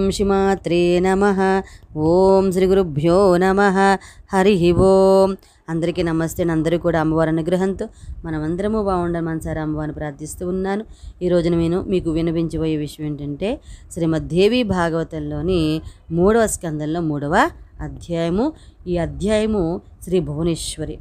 ఓం శ్రీమాత్రే నమ. ఓం శ్రీ గురుభ్యో నమ. హరి ఓం. అందరికీ నమస్తే. అందరూ కూడా అమ్మవారి అనుగ్రహంతో మనమందరము బాగుండాలి మనసారి అమ్మవారిని ప్రార్థిస్తూ ఉన్నాను. ఈ రోజున నేను మీకు వినిపించబోయే విషయం ఏంటంటే శ్రీమద్దేవి భాగవతంలోని మూడవ స్కందంలో మూడవ అధ్యాయము. ఈ అధ్యాయము శ్రీ భువనేశ్వరి.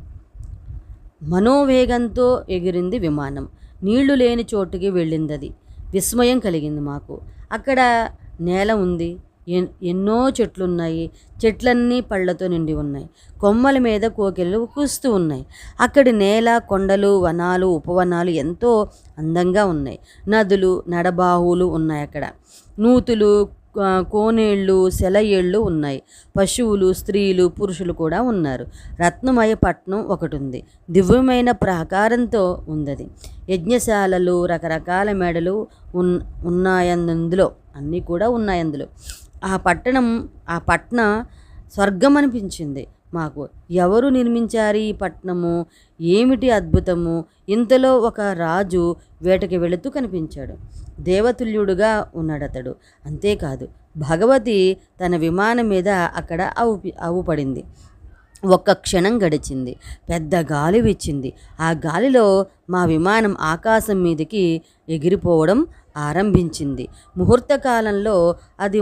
మనోవేగంతో ఎగిరింది విమానం. నీళ్ళు లేని చోటుకి వెళ్ళింది అది విస్మయం కలిగింది మాకు. అక్కడ నేల ఉంది. ఎన్- ఎన్నో చెట్లు ఉన్నాయి చెట్లన్నీ పళ్ళతో నిండి ఉన్నాయి. కొమ్మల మీద కోకిలు కూస్తూ ఉన్నాయి. అక్కడి నేల కొండలు వనాలు ఉపవనాలు ఎంతో అందంగా ఉన్నాయి. నదులు నడబాహువులు ఉన్నాయి అక్కడ. నూతులు కోనేళ్ళు సెలయేళ్ళు ఉన్నాయి. పశువులు స్త్రీలు పురుషులు కూడా ఉన్నారు. రత్నమయ పట్నం ఒకటి ఉంది దివ్యమైన ప్రాకారంతో ఉందది. యజ్ఞశాలలు రకరకాల మెడలు ఉన్ ఉన్నాయందులో అన్నీ కూడా ఉన్నాయి అందులో ఆ పట్టణం ఆ పట్న స్వర్గం అనిపించింది మాకు. ఎవరు నిర్మించారు ఈ పట్నము? ఏమిటి అద్భుతము? ఇంతలో ఒక రాజు వేటకి వెళుతూ కనిపించాడు. దేవతుల్యుడుగా ఉన్నాడు అతడు అంతేకాదు భగవతి తన విమానం మీద అక్కడ అవు అవుపడింది ఒక్క క్షణం గడిచింది. పెద్ద గాలి విచ్చింది ఆ గాలిలో మా విమానం ఆకాశం మీదకి ఎగిరిపోవడం ఆరంభించింది. ముహూర్త కాలంలో అది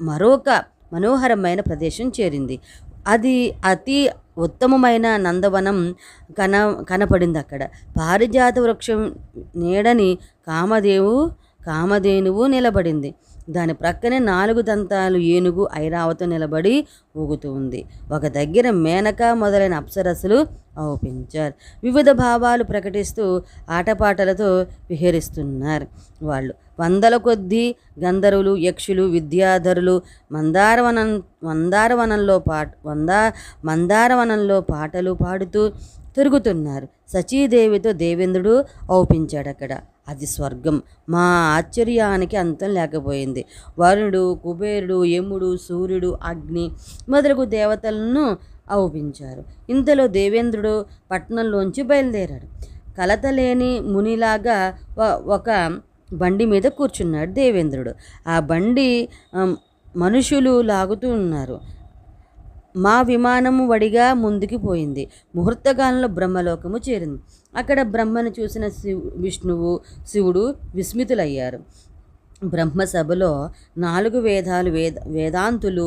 మరొక మనోహరమైన ప్రదేశం చేరింది. అది అతి ఉత్తమమైన నందవనం కన కనపడింది అక్కడ పారిజాత వృక్షం నీడని కామదేవు కామధేనువు నిలబడింది. దాని ప్రక్కనే నాలుగు దంతాలు ఏనుగు ఐరావతం నిలబడి ఊగుతూ ఉంది. ఒక దగ్గర మేనక మొదలైన అప్సరస్సులు ఔపించారు వివిధ భావాలు ప్రకటిస్తూ ఆటపాటలతో విహరిస్తున్నారు. వాళ్ళు వందల కొద్దీ గంధర్వులు యక్షులు విద్యాధరులు మందారవనం మందారవనంలో పాట వందా మందారవనంలో పాటలు పాడుతూ తిరుగుతున్నారు. సచీదేవితో దేవేంద్రుడు ఔపించాడు అక్కడ అది స్వర్గం. మా ఆశ్చర్యానికి అంతం లేకపోయింది. వరుణుడు కుబేరుడు యముడు సూర్యుడు అగ్ని మొదలగు దేవతలను ఔపించారు. ఇంతలో దేవేంద్రుడు పట్టణంలోంచి బయలుదేరాడు. కలతలేని మునిలాగా ఒక బండి మీద కూర్చున్నాడు దేవేంద్రుడు. ఆ బండి మనుషులు లాగుతూ ఉన్నారు. మా విమానము వడిగా ముందుకు పోయింది. ముహూర్తకాలంలో బ్రహ్మలోకము చేరింది. అక్కడ బ్రహ్మను చూసిన శివు విష్ణువు శివుడు విస్మితులయ్యారు. బ్రహ్మసభలో నాలుగు వేదాలు వేద వేదాంతులు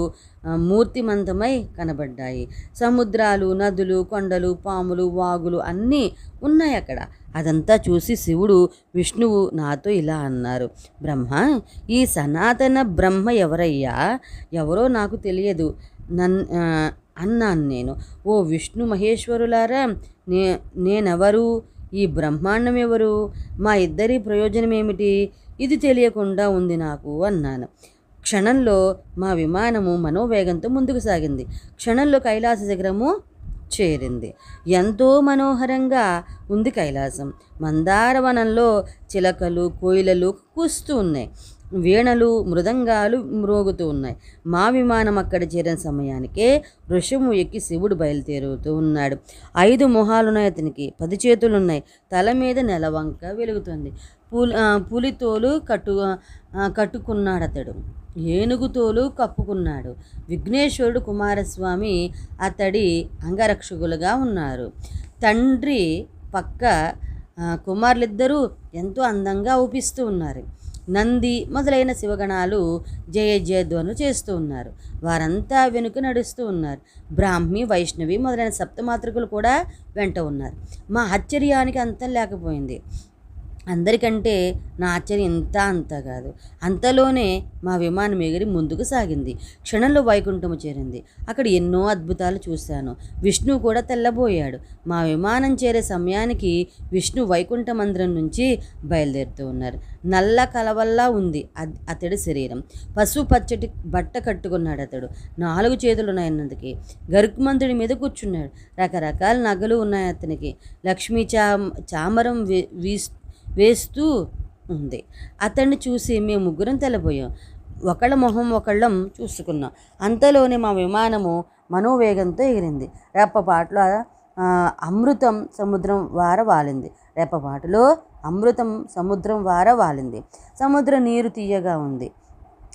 మూర్తిమంతమై కనబడ్డాయి. సముద్రాలు నదులు కొండలు పాములు వాగులు అన్నీ ఉన్నాయి అక్కడ. అదంతా చూసి శివుడు విష్ణువు నాతో ఇలా అన్నారు. బ్రహ్మ ఈ సనాతన బ్రహ్మ ఎవరయ్యా? ఎవరో నాకు తెలియదు. నన్ అన్నాను నేను. ఓ విష్ణు మహేశ్వరులారా నే నేనెవరు? ఈ బ్రహ్మాండం ఎవరు మా ఇద్దరి ప్రయోజనం ఏమిటి ఇది తెలియకుండా ఉంది నాకు అన్నాను. క్షణంలో మా విమానము మనోవేగంతో ముందుకు సాగింది. క్షణంలో కైలాస శిఖరము చేరింది. ఎంతో మనోహరంగా ఉంది కైలాసం. మందారవనంలో చిలకలు కోయిలలు కూస్తూ ఉన్నాయి. వీణలు మృదంగాలు మ్రోగుతూ ఉన్నాయి. మా విమానం అక్కడ చేరిన సమయానికే వృషము ఎక్కి శివుడు బయలుదేరుతూ ఉన్నాడు. ఐదు మొహాలున్నాయి అతనికి. పది చేతులున్నాయి. తల మీద నెలవంక వెలుగుతుంది. పులి పులితోలు కట్టు కట్టుకున్నాడు అతడు ఏనుగుతోలు కప్పుకున్నాడు. విఘ్నేశ్వరుడు కుమారస్వామి అతడి అంగరక్షకులుగా ఉన్నారు. తండ్రి పక్క కుమారులిద్దరూ ఎంతో అందంగా ఊపిస్తూ ఉన్నారు. నంది మొదలైన శివగణాలు జయ జయధ్వను చేస్తూ ఉన్నారు. వారంతా వెనుక నడుస్తూ ఉన్నారు. బ్రాహ్మి వైష్ణవి మొదలైన సప్తమాతృకులు కూడా వెంట ఉన్నారు. మా ఆశ్చర్యానికి అంతం లేకపోయింది. అందరికంటే నా ఆశ్చర్యం ఇంత అంత కాదు. అంతలోనే మా విమానం ఎగిరి ముందుకు సాగింది. క్షణంలో వైకుంఠము చేరింది. అక్కడ ఎన్నో అద్భుతాలు చూశాను. విష్ణువు కూడా తెల్లబోయాడు. మా విమానం చేరే సమయానికి విష్ణు వైకుంఠ మందిరం నుంచి బయలుదేరుతూ ఉన్నారు. నల్ల కలవల్లా ఉంది అతడి శరీరం. పసుపు పచ్చటి బట్ట కట్టుకున్నాడు అతడు. నాలుగు చేతులు ఉన్నాయన్నదికి గరుకుమంతుడి మీద కూర్చున్నాడు. రకరకాల నగలు ఉన్నాయి అతనికి. లక్ష్మీ చా చామరం వీ వేస్తూ ఉంది. అతన్ని చూసి మేము ముగ్గురం తెల్లబోయాం. ఒకళ్ళ మొహం ఒకళ్ళం చూసుకున్నాం. అంతలోనే మా విమానము మనోవేగంతో ఎగిరింది. రెప్పపాట్లో అమృతం సముద్రం వార వాలింది. రెప్పపాటులో అమృతం సముద్రం వార వాలింది. సముద్ర నీరు తీయగా ఉంది.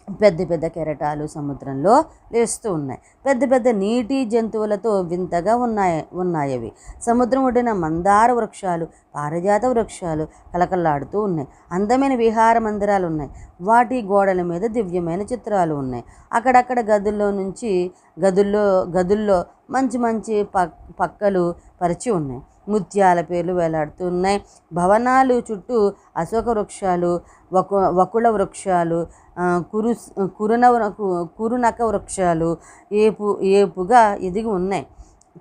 పెద్ద పెద్ద కెరటాలు సముద్రంలో లేస్తూ ఉన్నాయి. పెద్ద పెద్ద నీటి జంతువులతో వింతగా ఉన్నాయి ఉన్నాయి అవి. సముద్రం ఒడ్డిన మందార వృక్షాలు పారిజాత వృక్షాలు కలకల్లాడుతూ ఉన్నాయి. అందమైన విహార మందిరాలు ఉన్నాయి. వాటి గోడల మీద దివ్యమైన చిత్రాలు ఉన్నాయి. అక్కడక్కడ గదుల్లో నుంచి గదుల్లో గదుల్లో మంచి మంచి పక్ పక్కలు పరిచి ఉన్నాయి. ముత్యాల పేర్లు వేలాడుతున్నాయి. భవనాలు చుట్టూ అశోక వృక్షాలు వకు వకుల వృక్షాలు కురు కురున కురునక వృక్షాలు ఏపు ఏపుగా ఎదిగి ఉన్నాయి.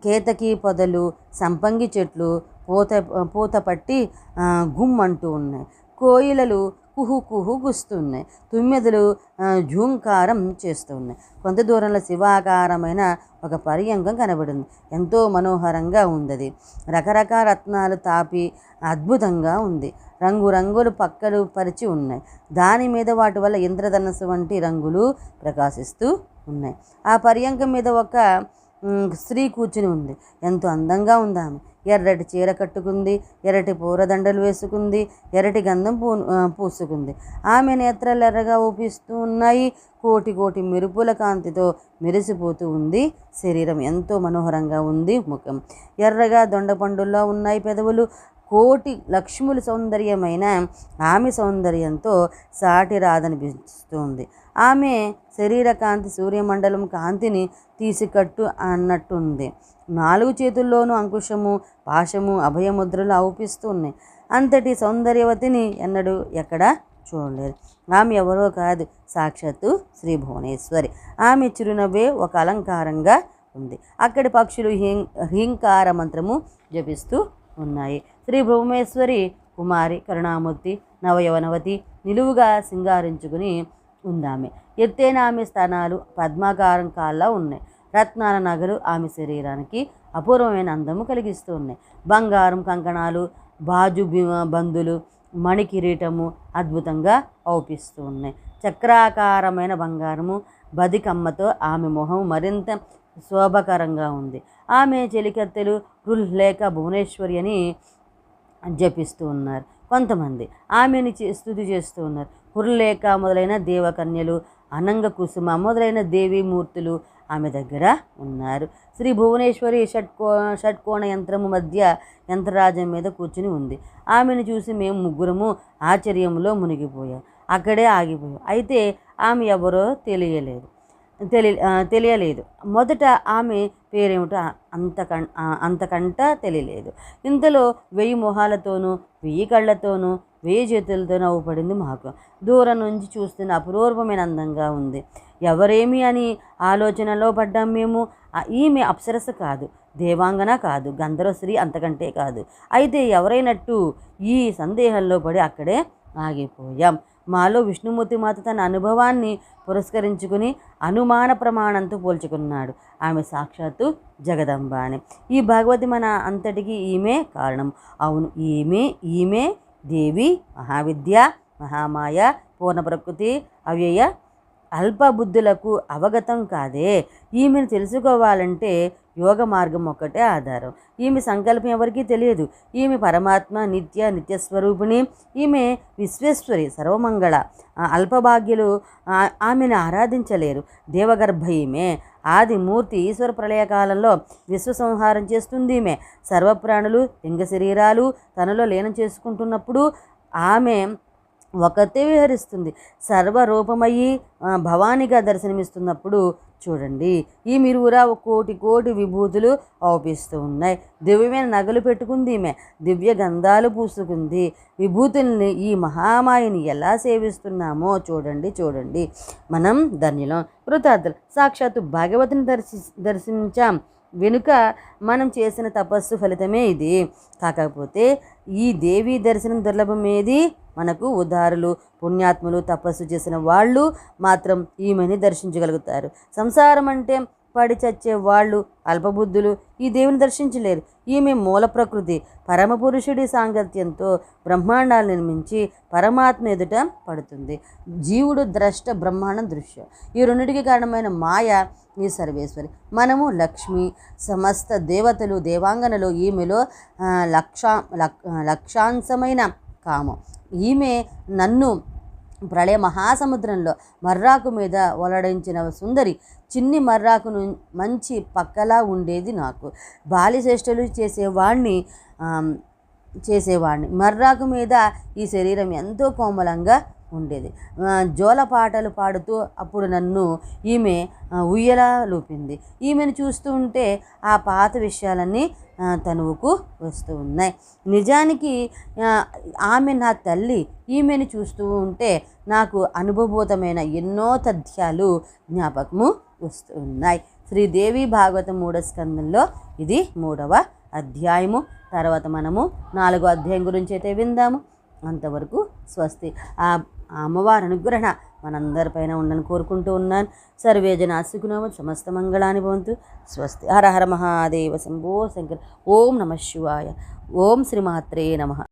కేతకి పొదలు సంపంగి చెట్లు పూత పూత పట్టి గుమ్మంటూ గుమ్ అంటూ ఉన్నాయి. కోయిలలు కుహు కుహు గుస్తున్నాయి. తుమ్మెదలు ఝూంకారం చేస్తున్నాయి. కొంత దూరంలో శివాకారమైన ఒక పర్యంగం కనబడింది. ఎంతో మనోహరంగా ఉంది రకరకాల రత్నాలు తాపి అద్భుతంగా ఉంది. రంగురంగులు పక్కలు పరిచి ఉన్నాయి. దాని మీద వాటి వల్ల ఇంద్రధనస్సు వంటి రంగులు ప్రకాశిస్తూ ఉన్నాయి. ఆ పర్యంకం మీద ఒక స్త్రీ కూర్చుని ఉంది. ఎంతో అందంగా ఉంది ఆమె. ఎర్రటి చీర కట్టుకుంది ఎర్రటి పూరదండలు వేసుకుంది ఎర్రటి గంధం పూ పూసుకుంది. ఆమె నేత్రాలు ఎర్రగా ఊపిస్తూ ఉన్నాయి. కోటి కోటి మెరుపుల కాంతితో మెరిసిపోతూ ఉంది. శరీరం ఎంతో మనోహరంగా ఉంది ముఖం. ఎర్రగా దొండపండుల్లో ఉన్నాయి పెదవులు. కోటి లక్ష్ముల సౌందర్యమైన ఆమె సౌందర్యంతో సాటి రాదనిపిస్తుంది. ఆమె శరీర కాంతి సూర్యమండలం కాంతిని తీసికట్టు అన్నట్టుంది. నాలుగు చేతుల్లోనూ అంకుశము పాశము అభయముద్రలు అవుపిస్తూ అంతటి సౌందర్యవతిని ఎన్నడూ ఎక్కడా చూడలేదు. ఆమె ఎవరో కాదు సాక్షాత్తు శ్రీ భువనేశ్వరి. ఆమె చిరునవ్వే ఒక అలంకారంగా ఉంది. అక్కడి పక్షులు హీం హీంకార మంత్రము జపిస్తూ ఉన్నాయి. శ్రీ భువనేశ్వరి కుమారి కరుణామూర్తి నవయవనవతి నిలువుగా సింగారించుకుని ఉందామె. ఎత్తైన ఆమె స్థానాలు పద్మాకారం కాల్లా ఉన్నాయి. రత్నాల నగలు ఆమె శరీరానికి అపూర్వమైన అందము కలిగిస్తూ ఉన్నాయి. బంగారం కంకణాలు బాజు బంధులు బందులు అద్భుతంగా అవుపిస్తూ ఉన్నాయి. చక్రాకారమైన బంగారము బదికమ్మతో ఆమె మొహం మరింత శోభకరంగా ఉంది. ఆమె చెలికత్తెలు రుల్లేఖ భువనేశ్వరి అని జపిస్తూ ఉన్నారు. కొంతమంది ఆమెని చే- చేస్తూ ఉన్నారు. హుర్లేఖ మొదలైన దేవకన్యలు అనంగ కుసుమ మొదలైన దేవీమూర్తులు ఆమె దగ్గర ఉన్నారు. శ్రీ భువనేశ్వరి షట్కో షట్కోణ యంత్రము మధ్య యంత్రరాజ్యం మీద కూర్చుని ఉంది. ఆమెను చూసి మేము ముగ్గురము ఆశ్చర్యంలో మునిగిపోయాం. అక్కడే ఆగిపోయాం. అయితే ఆమె ఎవరో తెలియలేదు. తెలి తెలియలేదు. మొదట ఆమె పేరేమిటో అంతక అంతకంట తెలియలేదు. ఇంతలో వెయ్యి మొహాలతోనూ వెయ్యి కళ్ళతోనూ వెయ్యి చేతులతోనూ నవ్వుపడింది మాకు. దూరం నుంచి చూస్తున్న అపూర్వమైన అందంగా ఉంది. ఎవరేమి అని ఆలోచనలో పడ్డాం మేము. ఈమె అప్సరస కాదు దేవాంగన కాదు గంధర్వశ్రీ అంతకంటే కాదు. అయితే ఎవరైనట్టు ఈ సందేహంలో పడి అక్కడే ఆగిపోయాం. మాలో విష్ణుమూర్తి మాత తన అనుభవాన్ని పురస్కరించుకుని అనుమాన ప్రమాణంతో పోల్చుకున్నాడు. ఆమె సాక్షాత్తు జగదంబ అని ఈ భగవతి మన అంతటికి ఈమె కారణం. అవును ఈమె ఈమె దేవి మహావిద్య మహామాయ పూర్ణ ప్రకృతి అవ్యయ అల్పబుద్ధులకు అవగతం కాదే. ఈమెను తెలుసుకోవాలంటే యోగ మార్గం ఒక్కటే ఆధారం. ఈమె సంకల్పం ఎవరికీ తెలియదు. ఈమె పరమాత్మ నిత్య నిత్యస్వరూపిణి. ఈమె విశ్వేశ్వరి సర్వమంగళ. అల్పభాగ్యులు ఆమెను ఆరాధించలేరు. దేవగర్భ ఈమె. ఆది మూర్తి ఈశ్వర ప్రళయకాలంలో విశ్వసంహారం చేస్తుంది ఈమె. సర్వప్రాణులు లింగ శరీరాలు తనలో లీనం చేసుకుంటున్నప్పుడు ఆమె ఒకతే విహరిస్తుంది. సర్వరూపమయ్యి భవానిగా దర్శనమిస్తున్నప్పుడు చూడండి. ఈ మిరువురా ఒక కోటి కోటి విభూతులు అవుపిస్తూ ఉన్నాయి. దివ్యమైన నగలు పెట్టుకుంది ఈమె. దివ్య గంధాలు పూసుకుంది. విభూతుల్ని ఈ మహామాయని ఎలా సేవిస్తున్నామో చూడండి చూడండి. మనం ధన్యులం. కృతార్థులు. సాక్షాత్తు భగవతిని దర్శి దర్శించాం. వెనుక మనం చేసిన తపస్సు ఫలితమే ఇది. కాకపోతే ఈ దేవీ దర్శనం దుర్లభమేది? మనకు ఉదారులు పుణ్యాత్ములు తపస్సు చేసిన వాళ్ళు మాత్రం ఈమెని దర్శించగలుగుతారు. సంసారం అంటే పడి చచ్చే వాళ్ళు అల్పబుద్ధులు ఈ దేవుని దర్శించలేరు. ఈమె మూల ప్రకృతి. పరమపురుషుడి సాంగత్యంతో బ్రహ్మాండాలు నిర్మించి పరమాత్మ ఎదుట పడుతుంది. జీవుడు ద్రష్ట బ్రహ్మాండం దృశ్యం. ఈ రెండింటికి కారణమైన మాయ ఈ సర్వేశ్వరి. మనము లక్ష్మి సమస్త దేవతలు దేవాంగనలు ఈమెలో ఆ, లక్షా లక్- లక్షాంశమైన కామం. ఈమె నన్ను ప్రళయ మహాసముద్రంలో మర్రాకు మీద ఒలడించిన సుందరి చిన్ని మర్రాకును మంచి పక్కలా ఉండేది నాకు. బాలిశ్రేష్ఠులు చేసేవాణ్ణి చేసేవాడిని మర్రాకు మీద ఈ శరీరం ఎంతో కోమలంగా ఉండేది. జోల పాటలు పాడుతూ అప్పుడు నన్ను ఈమె ఉయ్యల ఉయ్యలా లూపింది. ఈమెను చూస్తూ ఉంటే ఆ పాత విషయాలన్నీ తనువుకు వస్తూ ఉన్నాయి. నిజానికి ఆమె నా తల్లి ఈమెను చూస్తూ ఉంటే నాకు అనుభవభూతమైన ఎన్నో తథ్యాలు జ్ఞాపకము వస్తూ ఉన్నాయి. శ్రీదేవి భాగవత మూడో స్కందంలో ఇది మూడవ అధ్యాయము. తర్వాత మనము నాలుగో అధ్యాయం గురించి అయితే విందాము. అంతవరకు స్వస్తి. ఆ అమ్మవారి అనుగ్రహణ మనందరిపైన ఉండని కోరుకుంటూ ఉన్నాను. సర్వే జన సమస్త మంగళాని భవంతు. స్వస్తి. హర హర మహాదేవ శంభో శంకర్. ఓం నమ శివాయ. ఓం శ్రీమాత్రే నమ.